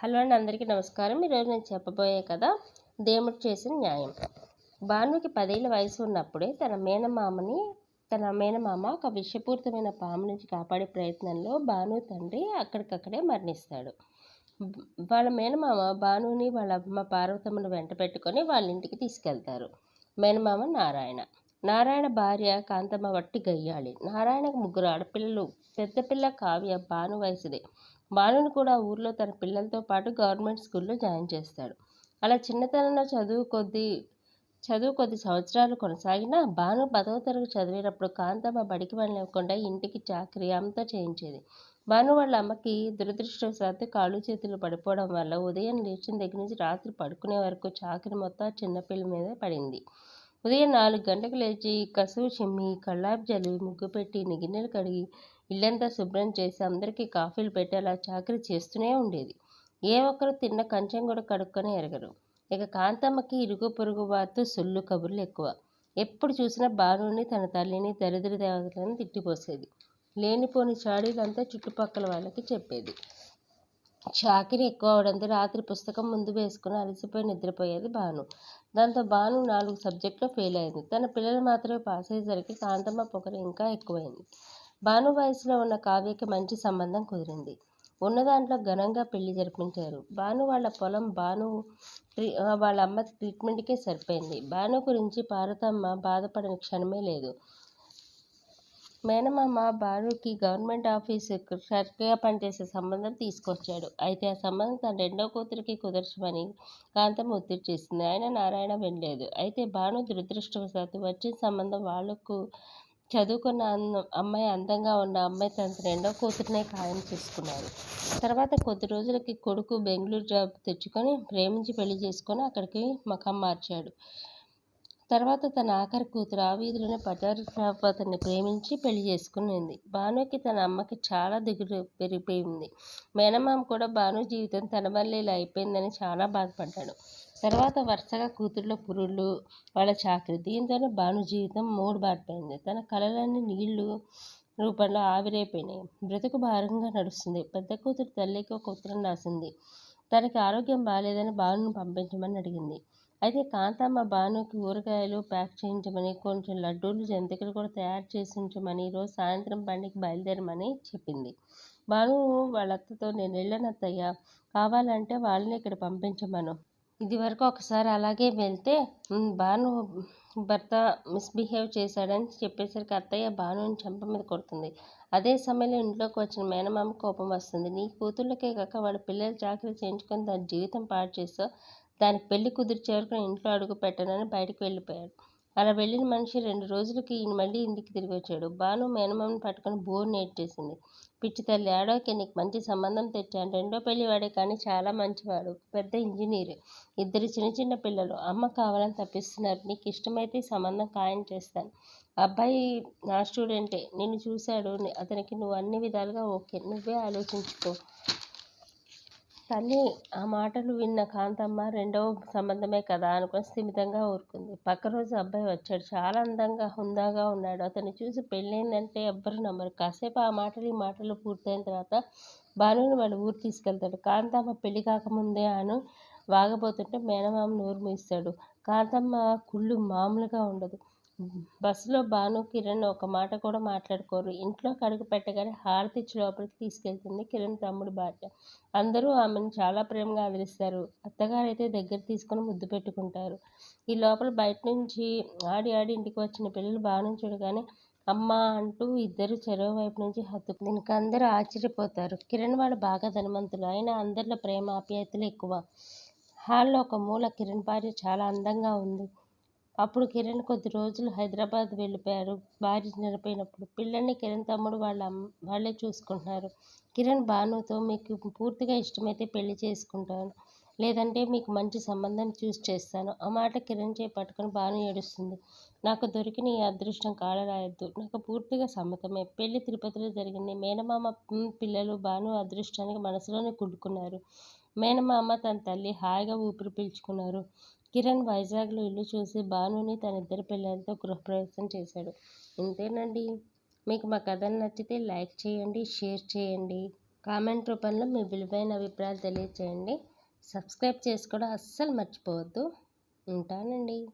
Hello అండి అందరికీ నమస్కారం. ఈరోజు నేను చెప్పబోయే కదా దేవుడు చేసిన న్యాయం. భానుకి పదేళ్ళ వయసు ఉన్నప్పుడే తన మేనమామని తన మేనమామ ఒక విషపూరితమైన పాము నుంచి కాపాడే ప్రయత్నంలో భాను తండ్రి అక్కడికక్కడే మరణిస్తాడు. వాళ్ళ మేనమామ భానుని వాళ్ళ అమ్మ పార్వతమ్మను వెంట పెట్టుకొని వాళ్ళ ఇంటికి తీసుకెళ్తారు. మేనమామ నారాయణ. నారాయణ భార్య కాంతమ్మ వట్టి గయ్యాళి. నారాయణకు ముగ్గురు ఆడపిల్లలు. పెద్ద పిల్ల కావ్య భాను వయసుదే. బాలుని కూడా ఊర్లో తన పిల్లలతో పాటు గవర్నమెంట్ స్కూల్లో జాయిన్ చేస్తాడు. అలా చిన్నతనంలో చదువు కొద్ది చదువు కొద్ది సంవత్సరాలు కొనసాగినా భాను పదవ తరగతి చదివేటప్పుడు కాంతమ్మ బడికి వెళ్ళకుండా ఇంటికి చాకరీ అంతా చేయించేది. భాను వాళ్ళ అమ్మకి దురదృష్టవశాత్తు కాళ్ళు చేతులు పడిపోవడం వల్ల ఉదయం లేచిన దగ్గర నుంచి రాత్రి పడుకునే వరకు చాకరీ మొత్తం చిన్నపిల్ల మీద పడింది. ఉదయం నాలుగు గంటలకు లేచి కసువు చిమ్మి కళ్ళాపు జల్లి ముగ్గు పెట్టి గిన్నెలు కడిగి ఇల్లంతా శుభ్రం చేసి అందరికీ కాఫీలు పెట్టి అలా చాకరీ చేస్తూనే ఉండేది. ఏ ఒక్కరు తిన్న కంచెం కూడా కడుక్కొని ఎరగరు. ఇక కాంతమ్మకి ఇరుగు పొరుగు వారితో సొల్లు కబుర్లు ఎక్కువ. ఎప్పుడు చూసినా బాలుని తన తల్లిని దరిద్ర దేవతలను తిట్టిపోసేది. లేనిపోని చాడీలంతా చుట్టుపక్కల వాళ్ళకి చెప్పేది. చాకిరి ఎక్కువ అవడంతో రాత్రి పుస్తకం ముందు వేసుకుని అలసిపోయి నిద్రపోయేది భాను. దాంతో భాను నాలుగు సబ్జెక్టులో ఫెయిల్ అయింది. తన పిల్లలు మాత్రమే పాస్ అయ్యేసరికి కాంతమ్మ పొగరు ఇంకా ఎక్కువైంది. భాను వయసులో ఉన్న కావ్యకి మంచి సంబంధం కుదిరింది. ఉన్న దాంట్లో ఘనంగా పెళ్ళి జరిపించారు. భాను వాళ్ళ పొలం భాను వాళ్ళ అమ్మ ట్రీట్మెంట్కే సరిపోయింది. భాను గురించి పార్వతమ్మ బాధపడని క్షణమే లేదు. మేనమామ భానుకి గవర్నమెంట్ ఆఫీసు క్లర్క్గా పనిచేసే సంబంధం తీసుకొచ్చాడు. అయితే ఆ సంబంధం తన రెండో కూతురికి కుదర్చమని కాంతమ్మ ఒత్తిడి చేసింది. ఆయన నారాయణ వెళ్ళలేదు అయితే భాను దురదృష్టవశాత్తు వచ్చిన సంబంధం వాళ్ళకు చదువుకున్న అమ్మాయి అందంగా ఉన్న అమ్మాయి తన రెండో కూతురునే ఖాయం చేసుకున్నారు. తర్వాత కొద్ది రోజులకి కొడుకు బెంగళూరు జాబ్ తెచ్చుకొని ప్రేమించి పెళ్ళి చేసుకొని అక్కడికి మకం మార్చాడు. తర్వాత తన ఆఖరి కూతురు ఆ వీధిలోనే పటారు షాప్ అతన్ని ప్రేమించి పెళ్ళి చేసుకునింది. భానుకి తన అమ్మకి చాలా దిగులు పెరిగిపోయింది. మేనమామ కూడా భాను జీవితం తన వల్లే ఇలా అయిపోయిందని చాలా బాధపడ్డాడు. తర్వాత వరుసగా కూతుర్ల పురుళ్ళు వాళ్ళ చాకరి. దీంతోనే భాను జీవితం మూడు బారిపోయింది తన కళలన్నీ నీళ్ళు రూపంలో ఆవిరైపోయినాయి. బ్రతుకు భారంగా నడుస్తుంది. పెద్ద కూతురు తల్లికి ఒక ఉత్తరం రాసింది. తనకి ఆరోగ్యం బాగాలేదని భానుని పంపించమని అడిగింది. అయితే కాంతమ్మ భానుకి ఊరగాయలు ప్యాక్ చేయించమని కొంచెం లడ్డూలు జంతికలు కూడా తయారు చేసి ఉంచమని ఈరోజు సాయంత్రం పండికి బయలుదేరమని చెప్పింది. భాను వాళ్ళ అత్తతో నేను వెళ్ళను కావాలంటే వాళ్ళని ఇక్కడ పంపించమను. ఇది వరకు ఒకసారి అలాగే వెళ్తే బాను భాను భర్త మిస్బిహేవ్ చేశాడని చెప్పేసరికి అత్తయ్య భానుని చెంప మీద కొడుతుంది. అదే సమయంలో ఇంట్లోకి వచ్చిన మేనమామ కోపం వస్తుంది. నీ కూతుళ్ళకే కాక వాళ్ళ పిల్లలు చాకరీ చేయించుకొని దాని జీవితం పాడు చేస్తూ దానికి పెళ్ళి కుదిర్చే వరకు ఇంట్లో అడుగు పెట్టనని బయటకు వెళ్ళిపోయాడు. అలా వెళ్ళిన మనిషి రెండు రోజులకి ఈయన మళ్ళీ ఇంటికి తిరిగి వచ్చాడు. భాను మేనమామని పట్టుకొని బోర్ నేర్చేసింది పిచ్చి తల్లి ఆడోకే నీకు మంచి సంబంధం తెచ్చాను రెండో పెళ్ళి వాడే కానీ చాలా మంచివాడు. పెద్ద ఇంజనీర్. ఇద్దరు చిన్న చిన్న పిల్లలు. అమ్మ కావాలని తప్పిస్తున్నారు. నీకు ఇష్టమైతే సంబంధం ఖాయం చేస్తాను. అబ్బాయి నా స్టూడెంటే నిన్ను చూశాడు. అతనికి నువ్వు అన్ని విధాలుగా ఓకే. నువ్వే ఆలోచించుకో. తల్లి ఆ మాటలు విన్న కాంతమ్మ రెండవ సంబంధమే కదా అనుకుని స్థిమితంగా ఊరుకుంది. పక్క రోజు అబ్బాయి వచ్చాడు. చాలా అందంగా హుందాగా ఉన్నాడు. అతన్ని చూసి పెళ్ళైందంటే ఎవ్వరు నమ్మరు. కాసేపు ఆ మాటలు ఈ మాటలు పూర్తయిన తర్వాత భానుని వాళ్ళ ఊరు తీసుకెళ్తాడు. కాంతమ్మ పెళ్ళి కాకముందే అను వాగబోతుంటే మేనమామ నోరు మూయిస్తాడు. కాంతమ్మ కుళ్ళు మామూలుగా ఉండదు. బస్సులో భాను కిరణ్ ఒక మాట కూడా మాట్లాడుకోరు. ఇంట్లో కడుగు పెట్టగానే హారతి ఇచ్చి లోపలికి తీసుకెళ్తుంది కిరణ్ తమ్ముడు భార్య. అందరూ ఆమెను చాలా ప్రేమగా ఆదరిస్తారు. అత్తగారు అయితే దగ్గర తీసుకొని ముద్దు పెట్టుకుంటారు. ఈ లోపల బయట నుంచి ఆడి ఆడి ఇంటికి వచ్చిన పిల్లలు భాను చూడగానే అమ్మ అంటూ ఇద్దరు చెరువు వైపు నుంచి హత్తుకు దీనికి అందరూ ఆశ్చర్యపోతారు. కిరణ్ వాడు బాగా ధనవంతులు. అయినా అందరిలో ప్రేమ ఆప్యాయతలు ఎక్కువ. హాల్లో ఒక మూల కిరణ్ భార్య చాలా అందంగా ఉంది. అప్పుడు కిరణ్ కొద్ది రోజులు హైదరాబాద్ వెళ్ళిపోయారు. భార్య చనిపోయినప్పుడు పిల్లల్ని కిరణ్ తమ్ముడు వాళ్ళ వాళ్ళే చూసుకుంటున్నారు. కిరణ్ భానుతో మీకు పూర్తిగా ఇష్టమైతే పెళ్ళి చేసుకుంటాను. లేదంటే మీకు మంచి సంబంధం చూస్ చేస్తాను. ఆ మాట కిరణ్ చేయి పట్టుకుని భాను ఏడుస్తుంది. నాకు దొరికిన ఈ అదృష్టం కాలరాయద్దు. నాకు పూర్తిగా సమ్మతమే. పెళ్ళి తిరుపతిలో జరిగింది. మేనమామ పిల్లలు భాను అదృష్టానికి మనసులోనే కుట్టుకున్నారు మేనమామ తన తల్లి హాయిగా ఊపిరి పీల్చుకున్నారు. కిరణ్ వైజాగ్లో ఇల్లు చూసి భానుని తన ఇద్దరు పిల్లలతో గృహప్రవేశం చేశాడు. ఇంతేనండి. మీకు మా కథ నచ్చితే లైక్ చేయండి షేర్ చేయండి. కామెంట్ రూపంలో మీ విలువైన అభిప్రాయాలు తెలియచేయండి. సబ్స్క్రైబ్ చేసుకోవడం అస్సలు మర్చిపోవద్దు. ఉంటానండి.